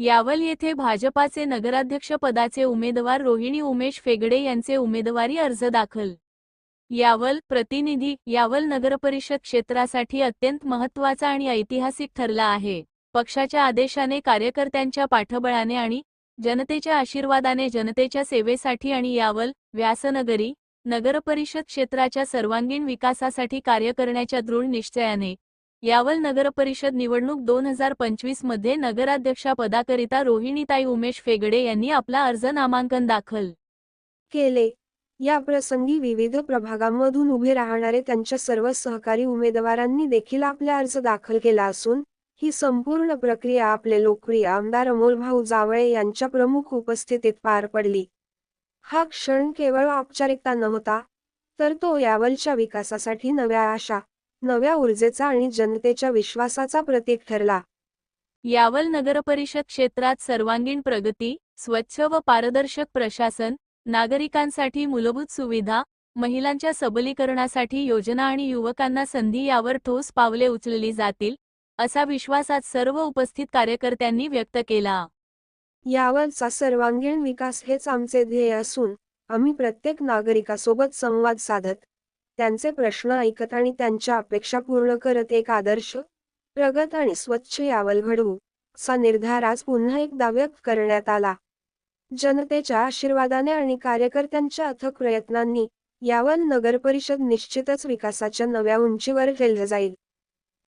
यावल येथे भाजपाचे नगराध्यक्ष पदाचे उमेदवार रोहिणी उमेश फेगडे यांचे उमेदवारी अर्ज दाखल. यावल प्रतिनिधी यावल नगरपरिषद क्षेत्रासाठी अत्यंत महत्त्वाचा आणि ऐतिहासिक ठरला आहे. पक्षाच्या आदेशाने कार्यकर्त्यांच्या पाठबळाने आणि जनतेच्या आशीर्वादाने जनतेच्या सेवेसाठी आणि यावल व्यासनगरी नगरपरिषद क्षेत्राच्या सर्वांगीण विकासासाठी कार्य करण्याच्या दृढ निश्चयाने यावल नगरपरिषद निवडणूक दोन हजार पंचवीसमध्ये नगराध्यक्षापदाकरिता रोहिणीताई उमेश फेगडे यांनी आपला अर्ज नामांकन दाखल केले. या प्रसंगी विविध प्रभागांमधून उभे राहणारे त्यांच्या सर्व सहकारी उमेदवारांनी देखील आपला अर्ज दाखल केला असून ही संपूर्ण प्रक्रिया आपले लोकप्रिय आमदार अमोलभाऊ जावळे यांच्या प्रमुख उपस्थितीत पार पडली. हा क्षण केवळ औपचारिकता नव्हता तर तो यावलच्या विकासासाठी नव्या आशा नव्या ऊर्जेचा आणि जनतेच्या विश्वासाचा प्रतीक ठरला. यावल नगरपरिषद क्षेत्रात सर्वांगीण प्रगती स्वच्छ व पारदर्शक प्रशासन नागरिकांसाठी मूलभूत सुविधा महिलांच्या सबलीकरणासाठी योजना आणि युवकांना संधी यावर ठोस पावले उचलली जातील असा विश्वास आज सर्व उपस्थित कार्यकर्त्यांनी व्यक्त केला. यावरचा सर्वांगीण विकास हेच आमचे ध्येय असून आम्ही प्रत्येक नागरिकासोबत संवाद साधत त्यांचे प्रश्न ऐकत आणि त्यांच्या अपेक्षा पूर्ण करत एक आदर्श प्रगत आणि स्वच्छ यावल घडवू असा निर्धार आज पुन्हा एकदा व्यक्त करण्यात आला. जनतेच्या आशीर्वादाने आणि कार्यकर्त्यांच्या अथक प्रयत्नांनी यावल नगरपरिषद निश्चितच विकासाच्या नव्या उंचीवर ठेवलं जाईल.